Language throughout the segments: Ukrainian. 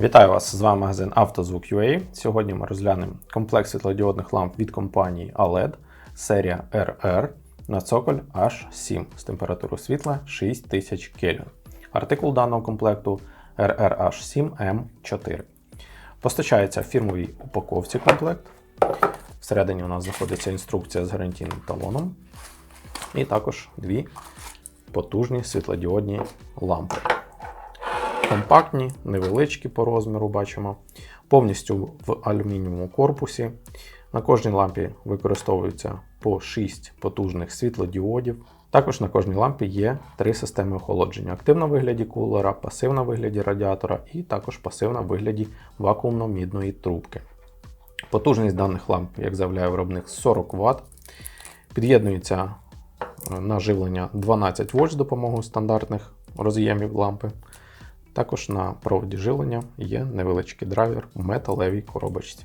Вітаю вас! З вами магазин «Автозвук.UA». Сьогодні ми розглянемо комплект світлодіодних ламп від компанії OLED серія RR на цоколь H7 з температурою світла 6000 Кельвін. Артикул даного комплекту RRH7M4. Постачається в фірмовій упаковці комплект. Всередині у нас знаходиться інструкція з гарантійним талоном. І також дві потужні світлодіодні лампи. Компактні, невеличкі по розміру бачимо. Повністю в алюмінієвому корпусі. На кожній лампі використовується по 6 потужних світлодіодів. Також на кожній лампі є три системи охолодження: активна в вигляді кулера, пасивна в вигляді радіатора і також пасивна в вигляді вакуумно-мідної трубки. Потужність даних ламп, як заявляє виробник, 40 Вт. Під'єднується е, на живлення 12 вольт з допомогою стандартних роз'ємів лампи. Також на проводі живлення є невеличкий драйвер в металевій коробочці.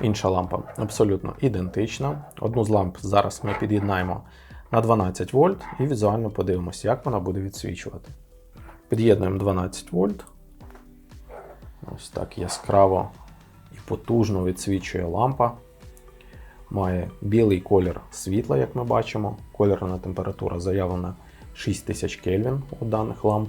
Інша лампа абсолютно ідентична. Одну з ламп зараз ми під'єднаємо на 12 вольт і візуально подивимося, як вона буде відсвічувати. Під'єднуємо 12 вольт. Ось так яскраво і потужно відсвічує лампа. Має білий колір світла, як ми бачимо. Кольорна температура заявлена 6000 Кельвін у даних ламп.